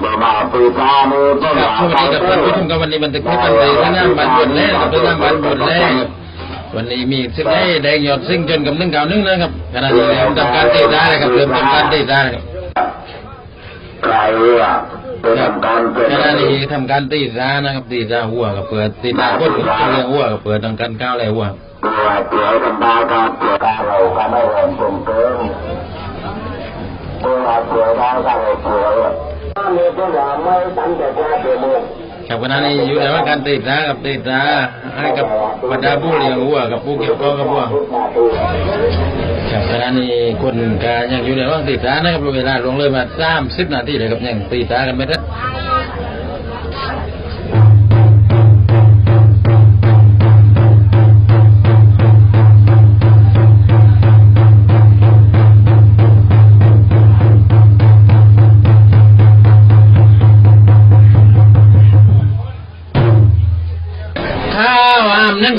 ครับสวัสดีกับท่านผู้ชมครับวันนี้บันทึกให้บันทึกท่านน้ำบันบนแรกกับท่านน้ำบันบนแรกครับวันนี้มีสิบได้แดงหยอดซิ่งจนกับนึ่งเก่านึ่งนะครับขณะนี้เริ่มทำการเตีได้นะครับเริ่มทำการเตีได้นะครับใครอะเป็นการเป็นขณะนี้ทำการตีได้นะครับตีได้หัวกับเปิดตีได้ก้นเรื่องหัวกับเปิดทำการก้าวเลยหัวตัวเปลี่ยวธรรมดาการเปลี่ยวกาเราก็ไม่แรงจนเกินตัวเปลี่ยวได้ก็เลยเปลี่ยวมีตัวอย่างไม่ตั้งใจแค่เปลี่ ยวมือครับขณะนี้อยู่ในว่าการติดนะกับติดนะให้กับบรรดาผู้เลี้ยงหัวกับผู้เกี่ยวข้องกับวัวครับขณะนี้คนก็ยังอยู่ในว่าติดนะนะครับเวลาลงเลยมาสามสิบนาทีเลยครับยังติดนะกันไม่ทัน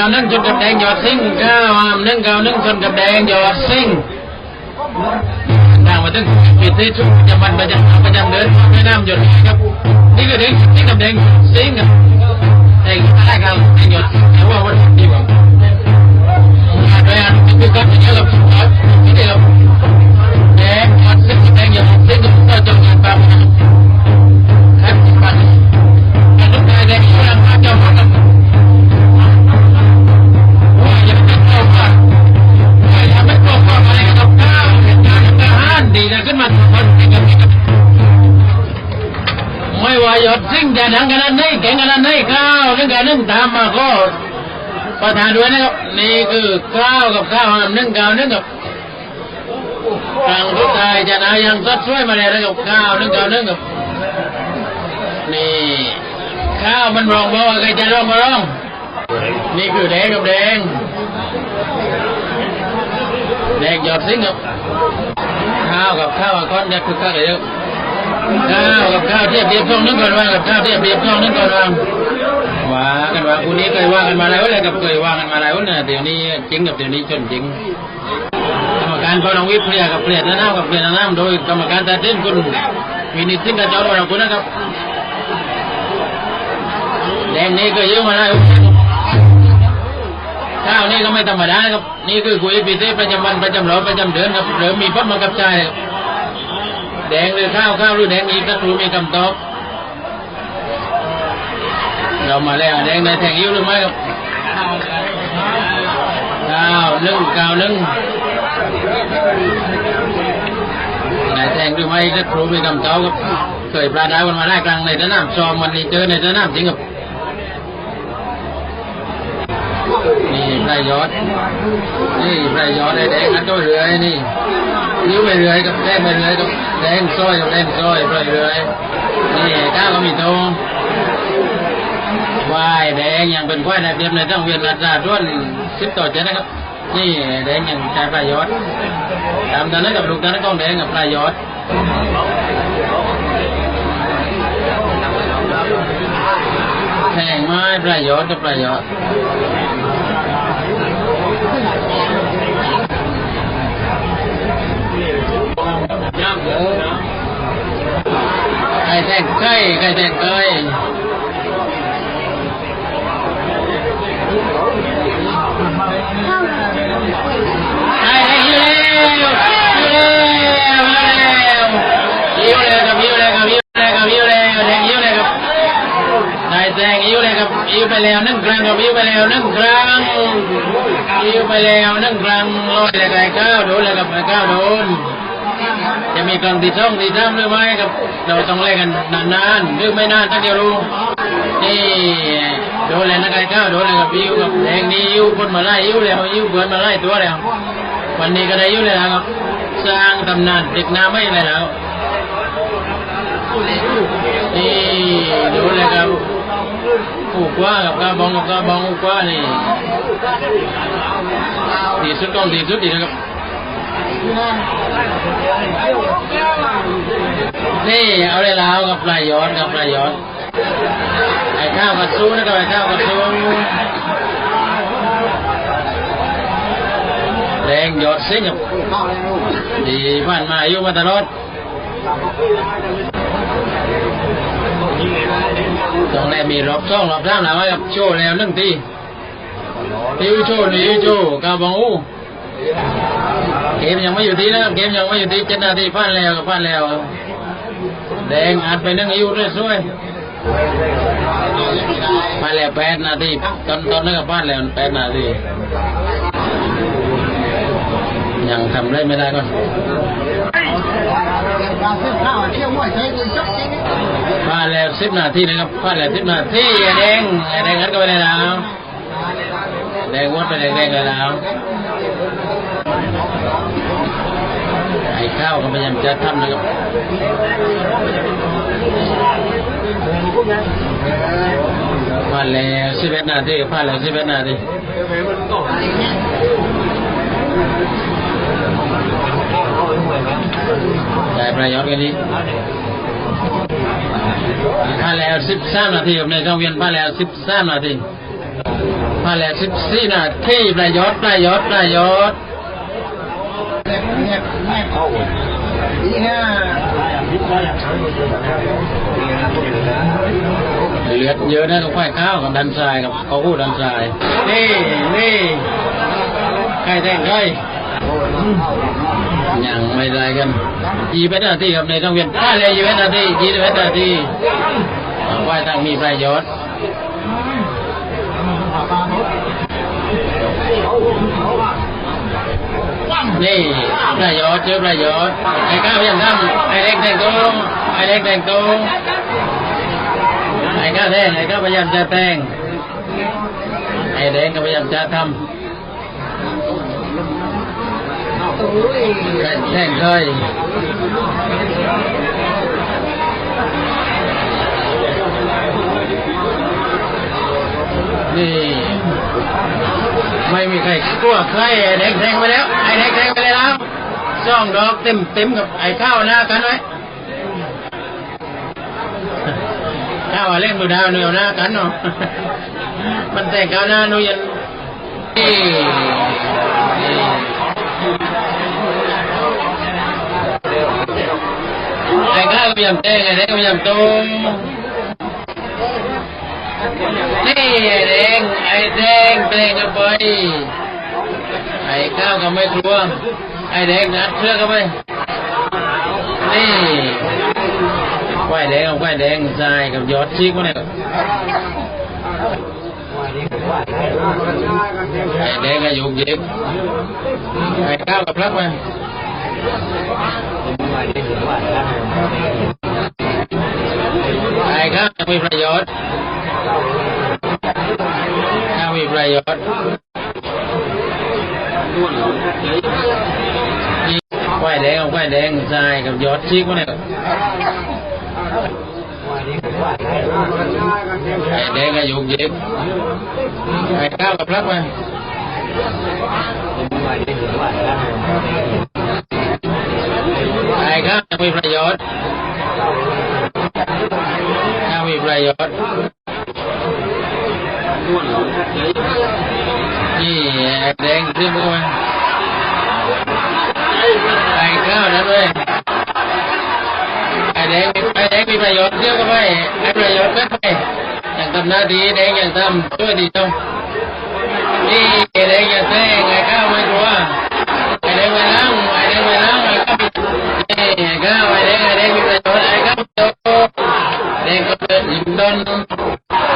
อามนึ่งข้าวนึ่งชนกับแดงหยอดซิ่งข้าวอามนึ่งข้าวนึ่งชนกับแดงหยอดซิ่งดังมาถึงปิดที่ทุกประจำวันประจำประจำเดือนไม่น้ำหยดครับนี่คือแดงซิ่งกับแดงซิ่งครับแดงอะไรครับแดงหยดแต่ว่าวันนี้ผมมาด้วยอันคือการเยอะกับนี่เดียวแิ่งจะดังขนาดไหนเก่งขนาดไหนข้าวนึกการนึกตามมาก็ประทานด้วยนะครับนี่คือข้าวกับข้าวนึ่งข้าวนึ่งกับทางทุกทายจะนายังสดช่วยมาเลยนะครับข้าวนึ่งข้าวนึ่งกับนี่ข้าวมันรองบ่ใครจะร้องมาร้อง นี่คือแดงกับแดงแดงหยอดซิงครับข้าวกับข้าวก้อนเนี่ยคือข้าวอะไรเยอะ ข้าวกับข้าวเทียบเทียบช่องนึงก่อนว่ากับข้าวเทียบเทียบช่องนึงก่อนว่าว่ากันว่าคุณนี้เคยว่ากันมาแล้วอะไรกับเคยว่ากันมาแล้วเนี่ยเดี๋ยวนี้จริงกับเดี๋ยวนี้ชนจริงกรรมการพลังวิทย์เพลียกับเพลียนน้ำกับเพลียนน้ำโดยกรรมการตัดสินคุณวินิจสิงห์กับเจ้าเราคุณนะครับแดงนี้ก็เยอะมาแล้วข้าวนี่ก็ไม่ธรรมดาครับ นี่คือคุยพิเศษประจำวันประจำรอบประจำเดือนครับหรือมมีพ้นมากับใจครับ แดงหรือข้าวข้าวหรือแดงอีกก็ครูมีคำตอบเรามาแล้วแดงในแทงยิ้วหรือไม่ครับข้าวนึ่งข้าวนึ่งลายแทงหรือไม่ก็ครูมีคำตอบครับเคยปลาดาวกันมาได้กลางในสนามซ้อมวันนี้เจอในสนามจริงครับ นี่ไพรยอด นี่ไพรยอดแดงนั่นก็เรือยนี่นิ้วไปเรือยกับแดงไปเรือยกับแดงซอยกับแดงซอยไปเรือยนี่ก้าวก็มีตรงควายแดงยังเป็นควายในเพียบในต้องเวียนอัตราด้วนสิบต่อเจ็ดนะครับ นี่แดงยังใช้ไพรยอดตามตอนนั้นกับลูกตอนนั้นกองแดงกับไพรยอด แข่งไม้ประโยชน์กับประโยชน์ไก่แทงไก่ไก่แทงไก่ไก่ยิ้วเร็วยิ้วเร็วยิ้วเร็วยิ้วเร็วกับยิ้วเร็วกับยิ้วเร็วแทงยิ้วเร็วกับ นายแซงอิ้ว ยิ้วไปแล้วหนึ่งครั้งครับอิ้วไปแล้วหนึ่งครั้งอิ้วไปแล้วหนึ่งครั้งลอยเลยไก่ก้าวโดนเลยครับไก่ก้าวโดนจะมีครั้งที่องที่สามหรือไม่ครับ เราต้องเล่นกันนานๆหรือไม่นานตั้งเดียวรู้นี่โดนเลยนะไก่ก้าวโดนเลยครับอิ้วกับแดงนี่อิ้วคนมาไล่อิ้วแล้วอิ้วเพื่อนมาไล่ตัวแล้ววันนี้ก็ได้อิ้วเลยนะครับสร้างตำนานเด็กน้ำไม่เลยแล้วนี่โดนเลยครับ ผูกว่ากับกาบองกับกาบองผูกว่านี่ดีสุดต้องดีสุดดีนะครับนี่เอาเลยลา มีรอบช่องรอบสามแล้วไว้กับโชว์แล้วหนึ่งทีทีวิโชว์นี่วิโชว์กาบังอูเกมยังไม่อยู่ที่นะครับเกมยังไม่อยู่ที่เจ็ดนาทีผ่านแล้วกับผ่านแล้วแดงอัดไปหนึ่งอายุด้วยช่วยผ่านแล้วแปดนาทีตอนตอนนั้นก็ผ่านแล้วแปดนาทียังทำอะไรไม่ได้ก่อน ผ่านแล้วสิบนาทีนะครับผ่านแล้วสิบนาทีไอ้แดงไอ้แดงงัดก็ไปเลยแล้วแดงวัดไปแดงแดงเลยแล้วไอ้ข้าวก็พยายามจะทำนะครับผ่านแล้วสิบเอ็ดนาทีผ่านแล้วสิบเอ็ดนาทีได้ประโยชน์กันนี้ ผ่านแล้วสิบสามนาทีในช่องเวียนผ่านแล้วสิบสามนาทีผ่านแล้วสิบสี่นาทีประยชน์ประยชน์ประยชน์เหลือดเยอะนะต้องไฟข้าวกับดันทรายกับเขาคู่ดันทราย นี่นี่ใครแทงใคร ยังไม่ได้กันยี่เอ็ดนาทีครับในช่องเวียนผ่านแล้วยี่เอ็ดนาทียี่เอ็ดนาทีไหวตั้งมีประโยชน์นี่ประโยชน์เจอประโยชน์ไอ้ก้าวยังทำไอ้เล็กแต่งตัวไอ้เล็กแต่งตัวไอ้ก้าวแทงไอ้ก้าวพยายามจะแต่งไอ้แดงก็พยายามจะทำ แทงเคยนี่ ไม่มีใครกลัวใครไอ้เด็กแทงไปแล้ว ไอ้เด็กแทงไปแล้วซ่องดอกเต็มเต็มกับไอ้ข้าวหน้ากันไว้ข้าวเล่นมือดาวเหนียวหน้ากันเนาะมันแต่งข้าวหน้านูยัน นี่ไอ้ข้าวพยายามแต่งไอ้เด็กพยายามตรงนี่ไอ้แดงไอ้แดงแดงกันไปไอ้ข้าวก็ไม่กลัวไอ้แดงนัดเชือกเข้าไปนี่ควายแดงกับควายแดงทรายกับยอดชีกวะเนี่ยไอ้แดงก็ยุกยิกไอ้ข้าวกับพลักไป ไอ้ข้าวจะมีประโยชน์ถ้ามีประโยชน์นี่ควายแดงกับควายแดงทรายกับยอดชีกวะเนี่ยไอ้แดงก็ยุกยิกไอ้ข้าวกับพลักไป มีประโยชน์ถ้ามีประโยชน์นี่แดงขึ้นมาไอ้ข้าวนั้นเลยไอ้แดงไอ้แดงมีประโยชน์เยอะก็ไปไอ้ประโยชน์ก็ไปอย่างทำหน้าที่แดงอย่างทำช่วยดีต้องนี่แดงอย่างแท้ไอ้ข้าวไม่กลัวไอ้แดงไปล้างไอ้แดงไปล้างไอ้ข้าว นี่ไอ้ข้าวไอ้แดงไอ้แดงมีประโยชน์ไอ้ข้าวโตแดงก็เดินยิ้มต้น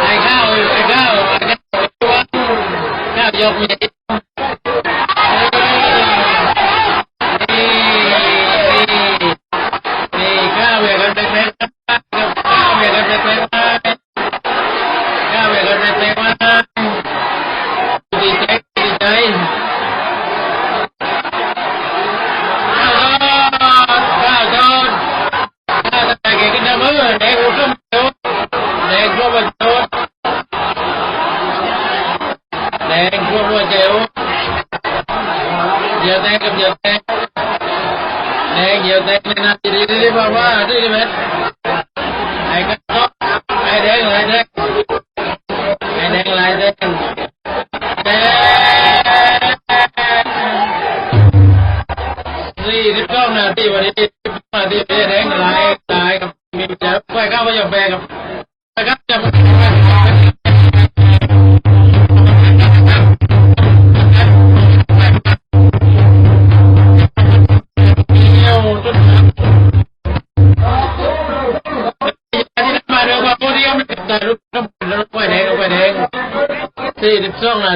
ไอ้ข้าวไอ้ข้าวไอ้ข้าวข้าวยกมือนี่ ยวแงแดงเหี่ยวแดงเลยนะดีดีดีว่าว่าดีดีไหมไอ้กระต๊อบไอ้เด้งไอ้เด้งไอ้เด้งไอ้เดงดงสี่สิก้านาทีวันนี้สิบาทีแด้งไอ้ไายกับมีจะไปก้าวไปยอมแบกับไปก้าวจะ บสองนะ